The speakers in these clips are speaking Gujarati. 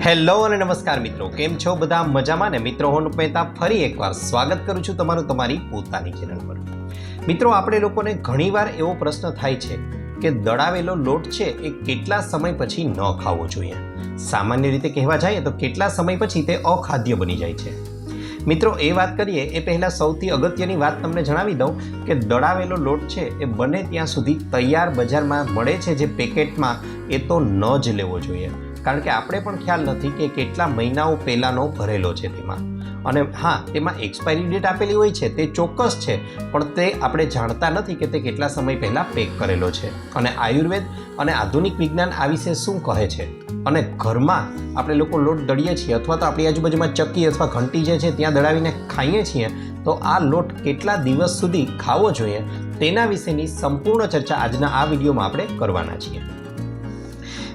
હેલો અને નમસ્કાર મિત્રો, કેમ છો બધા? મજામાં ને? મિત્રો, હું મહેતા ફરી એકવાર સ્વાગત કરું છું તમારું તમારી પોતાની ચેનલ પર. મિત્રો, આપણે લોકોને ઘણીવાર એવો પ્રશ્ન થાય છે કે દળાવેલો લોટ છે એ કેટલા સમય પછી ન ખાવો જોઈએ? સામાન્ય રીતે કહેવા જાય તો કેટલા સમય પછી તે અખાદ્ય બની જાય છે? મિત્રો, એ વાત કરીએ, એ પહેલાં સૌથી અગત્યની વાત તમને જણાવી દઉં કે દળાવેલો લોટ છે એ બને ત્યાં સુધી તૈયાર બજારમાં મળે છે જે પેકેટમાં એ તો ન જ લેવો જોઈએ. કારણ કે આપણે પણ ખ્યાલ નથી કે કેટલા મહિનાઓ પહેલાંનો ભરેલો છે તેમાં અને હા, તેમાં એક્સપાયરી ડેટ આપેલી હોય છે, તે ચોક્કસ છે, પણ તે આપણે જાણતા નથી કે તે કેટલા સમય પહેલાં પેક કરેલો છે. અને આયુર્વેદ અને આધુનિક વિજ્ઞાન આ વિશે શું કહે છે? અને ઘરમાં આપણે લોકો લોટ દળીએ છીએ અથવા તો આપણી આજુબાજુમાં ચક્કી અથવા ઘંટી જે છે, ત્યાં દળાવીને ખાઈએ છીએ, તો આ લોટ કેટલા દિવસ સુધી ખાવો જોઈએ, તેના વિશેની સંપૂર્ણ ચર્ચા આજના આ વિડીયોમાં આપણે કરવાના છીએ.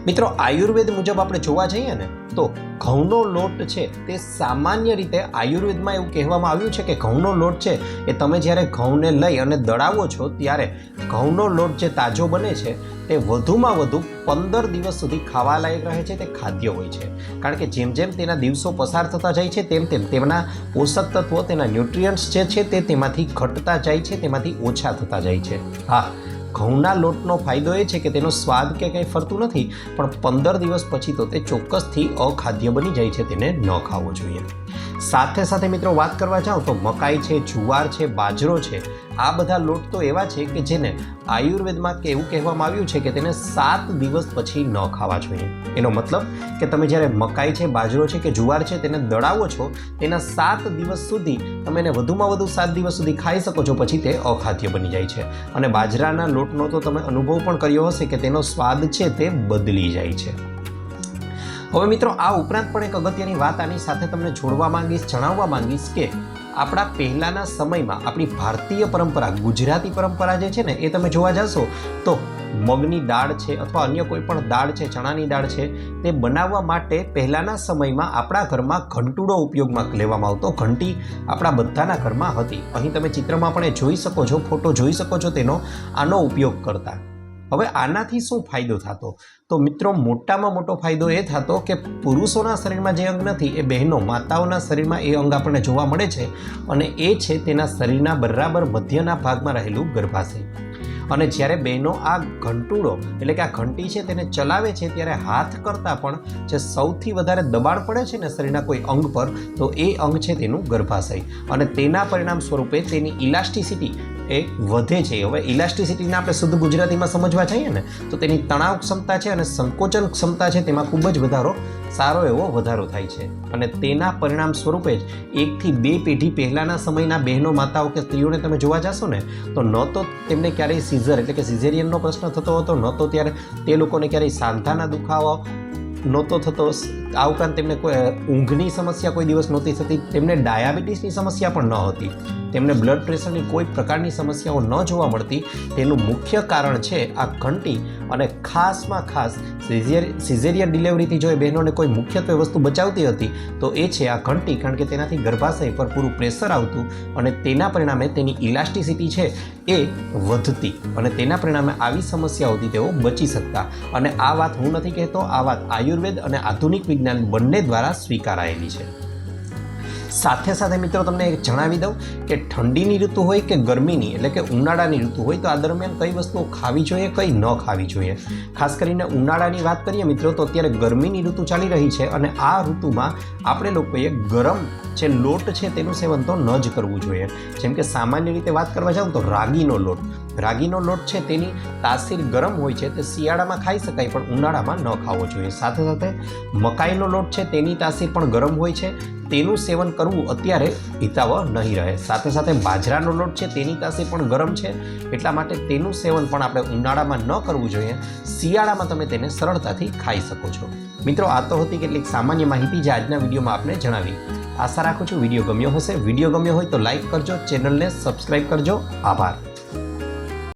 મિત્રો, આયુર્વેદ મુજબ આપણે જોવા જઈએ ને, તો ઘઉંનો લોટ છે તે સામાન્ય રીતે આયુર્વેદમાં એવું કહેવામાં આવ્યું છે કે ઘઉંનો લોટ છે એ તમે જ્યારે ઘઉંને લઈ અને દળાવો છો, ત્યારે ઘઉંનો લોટ જે તાજો બને છે, તે વધુમાં વધુ પંદર દિવસ સુધી ખાવા લાયક રહે છે, તે ખાદ્ય હોય છે. કારણ કે જેમ જેમ તેના દિવસો પસાર થતા જાય છે, તેમ તેમ તેમના પોષક તત્વો, તેના ન્યુટ્રિયન્ટ્સ જે છે તે તેમાંથી ઘટતા જાય છે, તેમાંથી ઓછા થતા જાય છે. હા ઘઉંના લોટનો ફાયદો એ છે કે તેનો સ્વાદ કે કંઈ ફરતું નથી, પણ પંદર દિવસ પછી તો તે ચોક્કસથી અખાદ્ય બની જાય છે, તેને ન ખાવો જોઈએ. સાથે સાથે મિત્રો વાત કરવા જાઓ તો મકાઈ છે, જુવાર છે, બાજરો છે, આ બધા લોટ તો એવા છે કે જેને આયુર્વેદમાં કે એવું કહેવામાં આવ્યું છે કે તેને સાત દિવસ પછી ન ખાવા જોઈએ. એનો મતલબ કે તમે જ્યારે મકાઈ છે, બાજરો છે કે જુવાર છે તેને દળાવો છો, તેના સાત દિવસ સુધી તમે એને વધુમાં વધુ સાત દિવસ સુધી ખાઈ શકો છો, પછી તે અખાદ્ય બની જાય છે. અને બાજરાના લોટનો તો તમે અનુભવ પણ કર્યો હશે કે તેનો સ્વાદ છે તે બદલી જાય છે. હવે મિત્રો, આ ઉપરાંત પણ એક અગત્યની વાત આની સાથે તમને જોડવા માંગીશ, જણાવવા માંગીશ કે આપણા પહેલાંના સમયમાં આપણી ભારતીય પરંપરા, ગુજરાતી પરંપરા જે છે ને, એ તમે જોવા જશો તો મગની દાળ છે અથવા અન્ય કોઈ પણ દાળ છે, ચણાની દાળ છે, તે બનાવવા માટે પહેલાંના સમયમાં આપણા ઘરમાં ઘંટુડો ઉપયોગમાં લેવામાં આવતો ઘંટી આપણા બધાના ઘરમાં હતી. અહીં તમે ચિત્રમાં પણ એ જોઈ શકો છો, ફોટો જોઈ શકો છો તેનો. આનો ઉપયોગ કરતા. હવે આનાથી શું ફાયદો થતો? તો મિત્રો, મોટામાં મોટો ફાયદો એ થતો કે પુરુષોના શરીરમાં જે અંગ નથી, એ બહેનો માતાઓના શરીરમાં એ અંગ આપણને જોવા મળે છે અને એ છે તેના શરીરના બરાબર મધ્યના ભાગમાં રહેલું ગર્ભાશય. અને જ્યારે બહેનો આ ઘંટુડો એટલે કે આ ઘંટી છે તેને ચલાવે છે ત્યારે હાથ કરતાં પણ જે સૌથી વધારે દબાણ પડે છે ને શરીરના કોઈ અંગ પર, તો એ અંગ છે તેનું ગર્ભાશય. અને તેના પરિણામ સ્વરૂપે તેની ઇલાસ્ટિસિટી એ વધે છે. હવે ઇલાસ્ટિસિટીને આપણે શુદ્ધ ગુજરાતીમાં સમજવા જઈએ ને, તો તેની તણાવ ક્ષમતા છે અને સંકોચન ક્ષમતા છે તેમાં ખૂબ જ વધારો, સારો એવો વધારો થાય છે. અને તેના પરિણામ સ્વરૂપે જ એકથી બે પેઢી પહેલાંના સમયના બહેનો, માતાઓ કે સ્ત્રીઓને તમે જોવા જશો ને, તો ન તો તેમને ક્યારેય સીઝર એટલે કે સિઝેરિયનનો પ્રશ્ન થતો હતો, ન તો ત્યારે તે લોકોને ક્યારેય સાંધાના દુખાવા નહોતો થતો. આ ઉપરાંત તેમને કોઈ ઊંઘની સમસ્યા કોઈ દિવસ નહોતી થતી. તેમને ડાયાબિટીસની સમસ્યા પણ ન હતી. તેમને બ્લડ પ્રેશરની કોઈ પ્રકારની સમસ્યાઓ ન જોવા મળતી. તેનું મુખ્ય કારણ છે આ ઘંટી અને ખાસમાં ખાસ સિઝેરિયન ડિલિવરીથી જો એ બહેનોને કોઈ મુખ્યત્વે વસ્તુ બચાવતી હતી, તો એ છે આ ઘંટી, કારણ કે તેનાથી ગર્ભાશય પર પૂરું પ્રેશર આવતું અને તેના પરિણામે તેની ઇલાસ્ટિસિટી છે એ વધતી અને તેના પરિણામે આવી સમસ્યાઓથી તેઓ બચી શકતા. અને આ વાત હું નથી કહેતો, આ વાત આયુર્વેદ અને આધુનિક વિજ્ઞાન બંને દ્વારા સ્વીકારાયેલી છે. સાથે સાથે મિત્રો તમને એક જણાવી દઉં કે ઠંડીની ઋતુ હોય કે ગરમીની, એટલે કે ઉનાળાની ઋતુ હોય, તો આ દરમિયાન કઈ વસ્તુઓ ખાવી જોઈએ, કઈ ન ખાવી જોઈએ. ખાસ કરીને ઉનાળાની વાત કરીએ મિત્રો, તો અત્યારે ગરમીની ઋતુ ચાલી રહી છે અને આ ઋતુમાં આપણે લોકોએ ગરમ જે લોટ છે તેનું સેવન તો ન જ કરવું જોઈએ. જેમ કે સામાન્ય રીતે વાત કરવા જાઉં તો રાગીનો લોટ. રાગીનો લોટ છે તેની તાસીર ગરમ હોય છે તે શિયાળામાં ખાઈ શકાય પણ ઉનાળામાં ન ખાવો જોઈએ. સાથે સાથે મકાઈનો લોટ છે તેની તાસીર પણ ગરમ હોય છે. તેનું સેવન કરવું અત્યારે હિતાવ નહીં રહે. સાથે સાથે બાજરાનો લોટ છે તેની તાસીર પણ ગરમ છે. એટલા માટે તેનું સેવન પણ આપણે ઉનાળામાં ન કરવું જોઈએ. શિયાળામાં તમે તેને સરળતાથી ખાઈ શકો છો. મિત્રો, આ તો હતી કેટલીક સામાન્ય માહિતી જે આજના વિડીયોમાં આપને જણાવી. આશા રાખું છું વીડિયો ગમ્યો હશે. વીડિયો ગમ્યો હોય તો લાઈક કરજો, ચેનલને સબસ્ક્રાઈબ કરજો. આભાર.